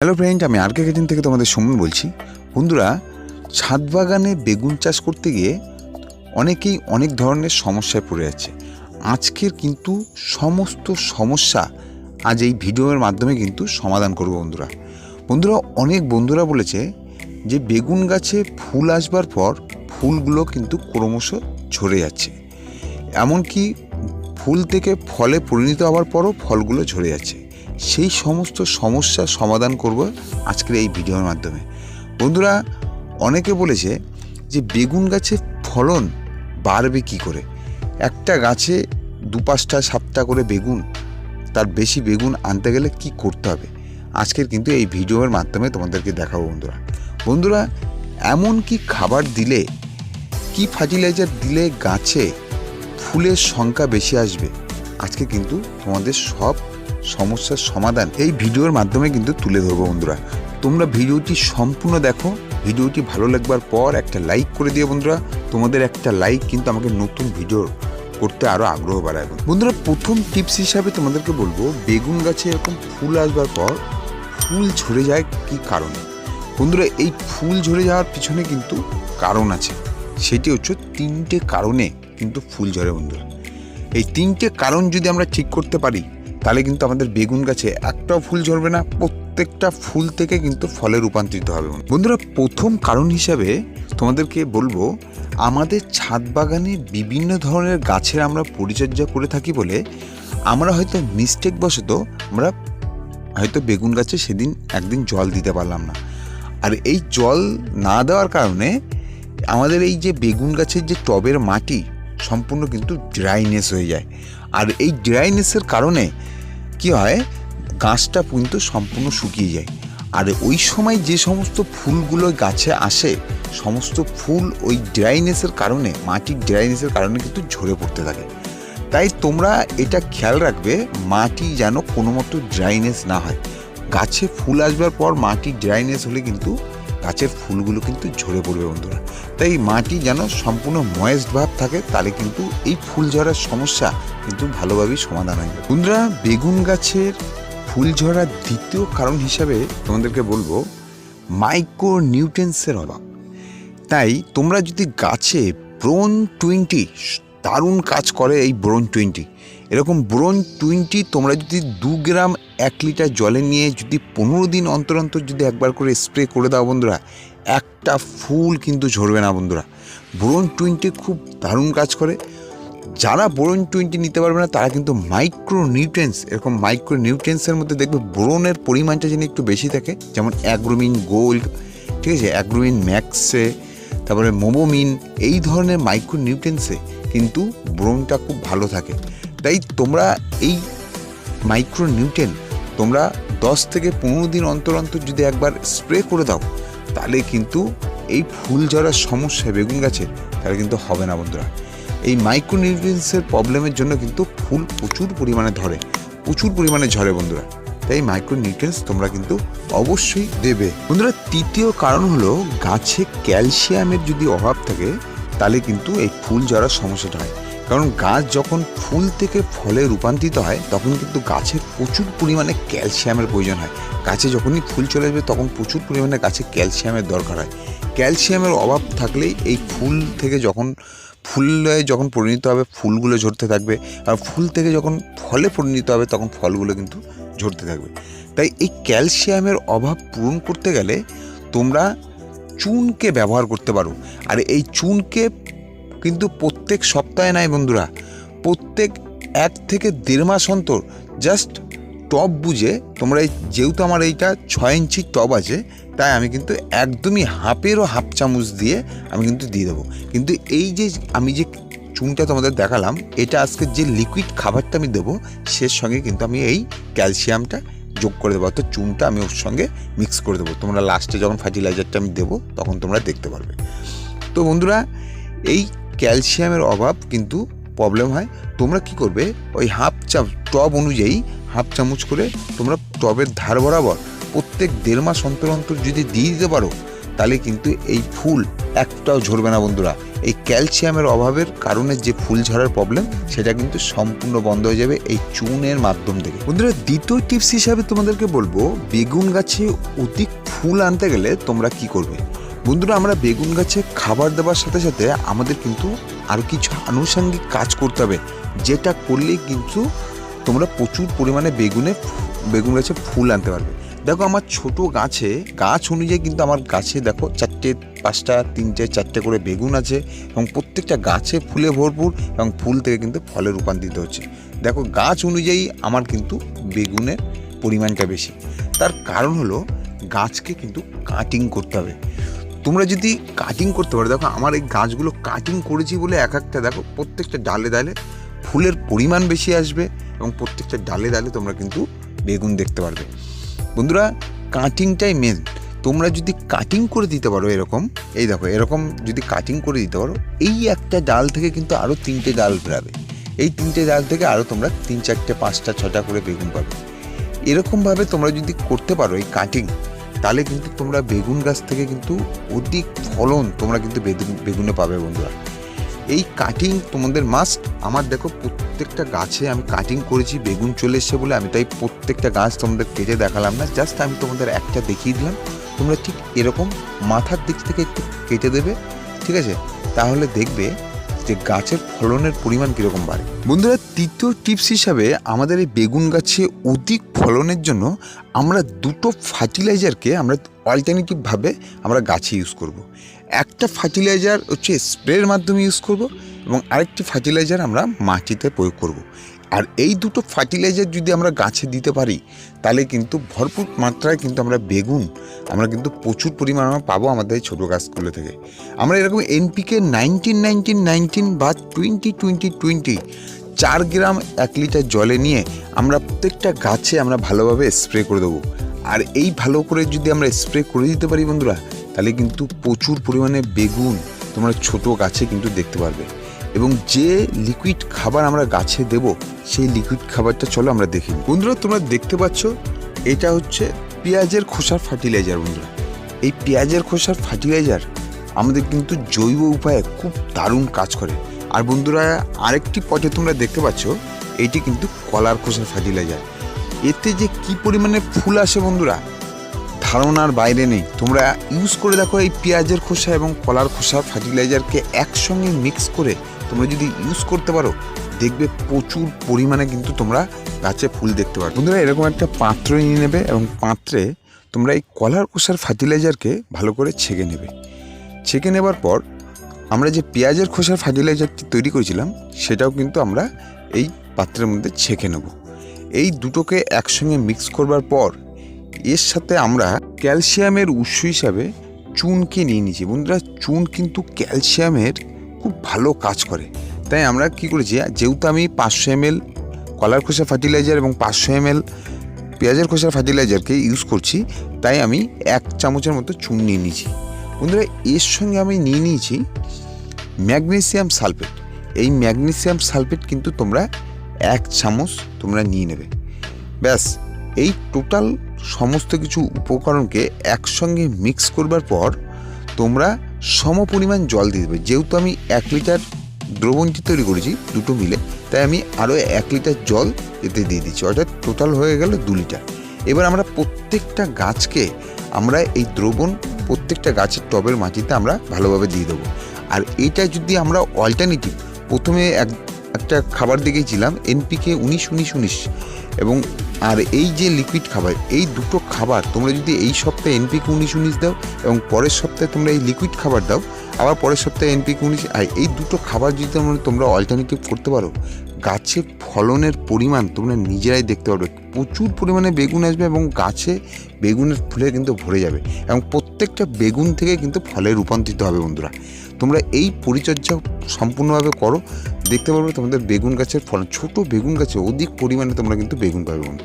Hello friend আমি আর কে kitchen থেকে তোমাদের সুমন বলছি। বন্ধুরা, ছাদ বাগানে বেগুন চাষ করতে গিয়ে অনেকেই অনেক ধরনের সমস্যায় পড়ে যাচ্ছে আজকের কিন্তু সমস্ত সমস্যা আজ এই ভিডিওর মাধ্যমে কিন্তু সমাধান করব বন্ধুরা। বন্ধুরা, অনেক বন্ধুরা বলেছে যে বেগুন গাছে ফুল আসবার পর ফুলগুলো কিন্তু ক্রমশ ঝরে যাচ্ছে। এমনকি ফুল থেকে ফলে পরিণত হওয়ার পরও ফলগুলো ঝরে যাচ্ছে। সেই সমস্ত সমস্যার সমাধান করব আজকের এই ভিডিওর মাধ্যমে। বন্ধুরা, অনেকে বলেছে যে বেগুন গাছে ফলন বাড়বে কি করে? একটা গাছে দু পাঁচটা, সাতটা করে বেগুন, তার বেশি বেগুন আনতে গেলে কি করতে হবে? আজকের কিন্তু এই ভিডিওর মাধ্যমে তোমাদেরকে দেখাবো বন্ধুরা। বন্ধুরা, এমন কি খাবার দিলে, কি ফার্টিলাইজার দিলে গাছে ফুলের সংখ্যা বেশি আসবে? আজকে কিন্তু তোমাদের সব সমস্যার সমাধান এই ভিডিওর মাধ্যমে কিন্তু তুলে ধরবো বন্ধুরা। তোমরা ভিডিওটি সম্পূর্ণ দেখো, ভিডিওটি ভালো লাগবার পর একটা লাইক করে দিও বন্ধুরা। তোমাদের একটা লাইক কিন্তু আমাকে নতুন ভিডিও করতে আরও আগ্রহ বাড়ায় বন্ধুরা, প্রথম টিপস হিসাবে তোমাদেরকে বলব, বেগুন গাছে এরকম ফুল আসবার পর ফুল ঝরে যায় কি কারণে? বন্ধুরা, এই ফুল ঝরে যাওয়ার পিছনে কিন্তু কারণ আছে। সেটি হচ্ছে তিনটে কারণে কিন্তু ফুল ঝরে বন্ধুরা। এই তিনটে কারণ যদি আমরা ঠিক করতে পারি তাহলে কিন্তু আমাদের বেগুন গাছে একটাও ফুল ঝরবে না, প্রত্যেকটা ফুল থেকে কিন্তু ফলে রূপান্তরিত হবে। বন্ধুরা, প্রথম কারণ হিসাবে তোমাদেরকে বলব, আমাদের ছাদ বাগানে বিভিন্ন ধরনের গাছের আমরা পরিচর্যা করে থাকি বলে আমরা হয়তো মিস্টেক বশত আমরা হয়তো বেগুন গাছে সেদিন একদিন জল দিতে পারলাম না। আর এই জল না দেওয়ার কারণে আমাদের এই যে বেগুন গাছের যে টবের মাটি সম্পূর্ণ কিন্তু ড্রাইনেস হয়ে যায়। আর এই ড্রাইনেসের কারণে কি হয়? গাছটা পর্যন্ত সম্পূর্ণ শুকিয়ে যায়। আর ওই সময় যে সমস্ত ফুলগুলো গাছে আসে, সমস্ত ফুল ওই ড্রাইনেসের কারণে, মাটির ড্রাইনেসের কারণে কিন্তু ঝরে পড়তে থাকে। তাই তোমরা এটা খেয়াল রাখবে, মাটি যেন কোনো মতো ড্রাইনেস না হয়। গাছে ফুল আসবার পর মাটি ড্রাইনেস হলে কিন্তু গাছের ফুলগুলো কিন্তু ঝরে পড়বে বন্ধুরা। তাই মাটি যেন সম্পূর্ণ ময়েস্ট ভাব থাকে, তাহলে কিন্তু এই ফুল ঝরার সমস্যা কিন্তু ভালোভাবেই সমাধান হয় বন্ধুরা, বেগুন গাছের ফুল ঝরার দ্বিতীয় কারণ হিসাবে তোমাদেরকে বলব মাইক্রো নিউট্রেন্সের অভাব। তাই তোমরা যদি গাছে ব্রোন টোয়েন্টি, দারুণ কাজ করে এই ব্রোন টোয়েন্টি, এরকম ব্রোন টোয়েন্টি তোমরা যদি দু গ্রাম এক লিটার জলে নিয়ে যদি পনেরো দিন অন্তর অন্তর যদি একবার করে স্প্রে করে দাও বন্ধুরা, একটা ফুল কিন্তু ঝরবে না বন্ধুরা। ব্রোন টোয়েন্টি খুব দারুণ কাজ করে। যারা বোরন টোয়েন্টি নিতে পারবে না, তারা কিন্তু মাইক্রো নিউট্রেন্স এরকম মাইক্রো নিউট্রেন্সের মধ্যে দেখবে বোরনের পরিমাণটা যেন একটু বেশি থাকে। যেমন অ্যাগ্রোমিন গোল্ড ঠিক আছে? অ্যাগ্রোমিন ম্যাক্সে তারপরে মোবোমিন এই ধরনের মাইক্রো নিউট্রেন্সে কিন্তু ব্রোনটা খুব ভালো থাকে। তাই তোমরা এই মাইক্রো নিউট্রেন তোমরা দশ থেকে পনেরো দিন অন্তর অন্তর যদি একবার স্প্রে করে দাও, তাহলে কিন্তু এই ফুল ঝরার সমস্যা বেগুন গাছের, তাহলে কিন্তু হবে না বন্ধুরা। এই মাইক্রোনিউট্রিয়েন্টসের প্রবলেমের জন্য কিন্তু ফুল প্রচুর পরিমাণে ধরে, প্রচুর পরিমাণে ঝরে বন্ধুরা। তাই মাইক্রোনিউট্রিয়েন্টস তোমরা কিন্তু অবশ্যই দেবে। বন্ধুরা, তৃতীয় কারণ হলো গাছে ক্যালসিয়ামের যদি অভাব থাকে, তাহলে কিন্তু এই ফুল ঝরার সমস্যাটা হয়। কারণ গাছ যখন ফুল থেকে ফলে রূপান্তরিত হয়, তখন কিন্তু গাছের প্রচুর পরিমাণে ক্যালসিয়ামের প্রয়োজন হয়। গাছে যখনই ফুল চলে আসবে, তখন প্রচুর পরিমাণে গাছে ক্যালসিয়ামের দরকার হয়। ক্যালসিয়ামের অভাব থাকলেই এই ফুল থেকে যখন, ফুলে যখন পরিণত হবে, ফুলগুলো ঝরতে থাকবে। আর ফুল থেকে যখন ফলে পরিণত হবে, তখন ফলগুলো কিন্তু ঝরতে থাকবে। তাই এই ক্যালসিয়ামের অভাব পূরণ করতে গেলে তোমরা চুনকে ব্যবহার করতে পারো। আর এই চুনকে কিন্তু প্রত্যেক সপ্তাহে নয় বন্ধুরা। প্রত্যেক এক থেকে দেড় মাস অন্তর জাস্ট টব বুঝে, তোমরা এই যেহেতু আমার এইটা ছয় ইঞ্চির টব আছে, তাই আমি কিন্তু একদমই হাফেরও হাফ চামচ দিয়ে আমি কিন্তু দিয়ে দেবো। কিন্তু এই যে আমি যে চুনটা তোমাদের দেখালাম, এটা আজকে যে লিকুইড খাবারটা আমি দেবো, সের সঙ্গে কিন্তু আমি এই ক্যালসিয়ামটা যোগ করে দেবো, অর্থাৎ চুনটা আমি ওর সঙ্গে মিক্স করে দেবো। তোমরা লাস্টে যখন ফার্টিলাইজারটা আমি দেবো, তখন তোমরা দেখতে পারবে। তো বন্ধুরা, এই ক্যালসিয়ামের অভাব কিন্তু প্রবলেম হয়। তোমরা কি করবে? ওই হাফ চাম টব অনুযায়ী হাফ চামচ করে তোমরা টবের ধার বরাবর প্রত্যেক দেড় মাস অন্তর অন্তর যদি দিয়ে দিতে পারো, তাহলে কিন্তু এই ফুল একটাও ঝরবে না বন্ধুরা। এই ক্যালসিয়ামের অভাবের কারণে যে ফুল ঝরার প্রবলেম সেটা কিন্তু সম্পূর্ণ বন্ধ হয়ে যাবে এই চুনের মাধ্যম থেকে। বন্ধুরা, দ্বিতীয় টিপস হিসাবে তোমাদেরকে বলব, বেগুন গাছে অধিক ফুল আনতে গেলে তোমরা কি করবে? বন্ধুরা, আমরা বেগুন গাছে খাবার দেওয়ার সাথে সাথে আমাদের কিন্তু আর কিছু আনুষঙ্গিক কাজ করতে হবে। যেটা করলেই কিন্তু তোমরা প্রচুর পরিমাণে বেগুনে বেগুন গাছে ফুল আনতে পারবে। দেখো, আমার ছোট গাছে, গাছ অনুযায়ী কিন্তু আমার গাছে দেখো চারটে, পাঁচটা, তিনটে, চারটে করে বেগুন আছে এবং প্রত্যেকটা গাছে ফুলে ভরপুর এবং ফুল থেকে কিন্তু ফলে রূপান্তরিত হচ্ছে। দেখো, গাছ অনুযায়ী আমার কিন্তু বেগুনের পরিমাণটা বেশি। তার কারণ হলো গাছকে কিন্তু কাটিং করতে হবে। তোমরা যদি কাটিং করতে পারো, দেখো আমার এই গাছগুলো কাটিং করেছি বলে এক একটা, দেখো প্রত্যেকটা ডালে ডালে ফুলের পরিমাণ বেশি আসবে এবং প্রত্যেকটা ডালে ডালে তোমরা কিন্তু বেগুন দেখতে পারবে। বন্ধুরা কাটিংটাই মেন তোমরা যদি কাটিং করে দিতে পারো এরকম, এই দেখো, এরকম যদি কাটিং করে দিতে পারো, এই একটা ডাল থেকে কিন্তু আরও তিনটে ডাল বেরাবে। এই তিনটে ডাল থেকে আরও তোমরা তিন চারটে, পাঁচটা, ছটা করে বেগুন পাবে। এরকমভাবে তোমরা যদি করতে পারো এই কাটিং তাহলে কিন্তু তোমরা বেগুন গাছ থেকে কিন্তু অধিক ফলন তোমরা কিন্তু বেগুন পাবে বন্ধুরা। এই কাটিং তোমাদের মাস্ট আমার দেখো প্রত্যেকটা গাছে আমি কাটিং করেছি, বেগুন চলে এসছে বলে আমি তাই প্রত্যেকটা গাছ তোমাদের কেটে দেখালাম না। জাস্ট আমি তোমাদের একটা দেখিয়ে দিলাম। তোমরা ঠিক এরকম মাথার দিক থেকে একটু কেটে দেবে, ঠিক আছে? তাহলে দেখবে যে গাছের ফলনের পরিমাণ কীরকম বাড়ে বন্ধুরা, তৃতীয় টিপস হিসাবে আমাদের এই বেগুন গাছে অধিক ফলনের জন্য আমরা দুটো ফার্টিলাইজারকে আমরা অল্টারনেটিভভাবে আমরা গাছে ইউজ করব। একটা ফার্টিলাইজার হচ্ছে স্প্রের মাধ্যমে ইউজ করব এবং আরেকটি ফার্টিলাইজার আমরা মাটিতে প্রয়োগ করব। আর এই দুটো ফার্টিলাইজার যদি আমরা গাছে দিতে পারি, তাহলে কিন্তু ভরপুর মাত্রায় কিন্তু আমরা বেগুন, আমরা কিন্তু প্রচুর পরিমাণ আমরা পাবো আমাদের এই ছোটো গাছগুলো থেকে। আমরা এরকম এনপিকে নাইনটিন নাইনটিন নাইনটিন বা টোয়েন্টি টোয়েন্টি টোয়েন্টি চার গ্রাম এক লিটার জলে নিয়ে আমরা প্রত্যেকটা গাছে আমরা ভালোভাবে স্প্রে করে দেবো। আর এই ভালো করে যদি আমরা স্প্রে করে দিতে পারি বন্ধুরা, তাহলে কিন্তু প্রচুর পরিমাণে বেগুন তোমরা ছোট গাছে কিন্তু দেখতে পারবে। এবং যে লিকুইড খাবার আমরা গাছে দেব, সেই লিকুইড খাবারটা চলো আমরা দেখি বন্ধুরা, তোমরা দেখতে পাচ্ছ, এটা হচ্ছে পেঁয়াজের খোসার ফার্টিলাইজার বন্ধুরা। এই পেঁয়াজের খোসার ফার্টিলাইজার আমাদের কিন্তু জৈব উপায়ে খুব দারুণ কাজ করে। আর বন্ধুরা, আরেকটি পটে তোমরা দেখতে পাচ্ছ, এটি কিন্তু কলার খোসার ফার্টিলাইজার এতে যে কি পরিমাণে ফুল আসে বন্ধুরা, ধারণার বাইরে নেই। তোমরা ইউজ করে দেখো এই পেঁয়াজের খোসা এবং কলার খোসা ফার্টিলাইজারকে একসঙ্গে মিক্স করে তোমরা যদি ইউজ করতে পারো, দেখবে প্রচুর পরিমাণে কিন্তু তোমরা গাছে ফুল দেখতে পারো বন্ধুরা, এরকম একটা পাত্র নিয়ে নেবে এবং পাত্রে তোমরা এই কলার খোসার ফার্টিলাইজারকে ভালো করে ছেঁকে নেবে। ছেঁকে নেবার পর আমরা যে পেঁয়াজের খোসার ফার্টিলাইজারটি তৈরি করেছিলাম, সেটাও কিন্তু আমরা এই পাত্রের মধ্যে ছেঁকে নেব। এই দুটোকে একসঙ্গে মিক্স করবার পর এর সাথে আমরা ক্যালসিয়ামের উৎস হিসাবে চুনকে নিয়ে নিয়েছি। বন্ধুরা, চুন কিন্তু ক্যালসিয়ামের খুব ভালো কাজ করে। তাই আমরা কি করেছি যেহেতু আমি পাঁচশো এম এল কলার খোসা ফার্টিলাইজার এবং পাঁচশো এম এল পেঁয়াজের খোসার ফার্টিলাইজারকে ইউজ করছি, তাই আমি এক চামচের মতো চুন নিয়ে নিয়েছি। বন্ধুরা, এর সঙ্গে আমি নিয়ে নিয়েছি ম্যাগনেসিয়াম সালফেট। এই ম্যাগনেসিয়াম সালফেট কিন্তু তোমরা এক চামচ তোমরা নিয়ে নেবে। ব্যাস, এই টোটাল সমস্ত কিছু উপকরণকে একসঙ্গে মিক্স করবার পর তোমরা সম পরিমাণ জল দিয়ে দেবে। যেহেতু আমি এক লিটার দ্রবণটি তৈরি করেছি দুটো মিলে, তাই আমি আরও এক লিটার জল এতে দিয়ে দিচ্ছি। অর্থাৎ টোটাল হয়ে গেল দু লিটার। এবার আমরা প্রত্যেকটা গাছকে আমরা এই দ্রবণ প্রত্যেকটা গাছের টবের মাটিতে আমরা ভালোভাবে দিয়ে দেবো। আর এটা যদি আমরা অল্টারনেটিভ প্রথমে এক, একটা খাবার দেখেছিলাম এনপিকে উনিশ উনিশ উনিশ এবং আর এই যে লিকুইড খাবার, এই দুটো খাবার তোমরা যদি এই সপ্তাহে এনপিকে উনিশ উনিশ দাও এবং পরের সপ্তাহে তোমরা এই লিকুইড খাবার দাও, আবার পরের সপ্তাহে এনপিকে উনিশ আর এই দুটো খাবার যদি তোমরা তোমরা অল্টারনেটিভ করতে পারো, গাছে ফলনের পরিমাণ তোমরা নিজেরাই দেখতে পারবে। প্রচুর পরিমাণে বেগুন আসবে এবং গাছে বেগুনের ফুলে কিন্তু ভরে যাবে এবং প্রত্যেকটা বেগুন থেকে কিন্তু ফলে রূপান্তরিত হবে বন্ধুরা। তোমরা এই পরিচর্যা সম্পূর্ণভাবে করো, দেখতে পারবে তোমাদের বেগুন গাছের ফলন ছোট বেগুন গাছে অধিক পরিমাণে তোমরা কিন্তু বেগুন পাবে বন্ধু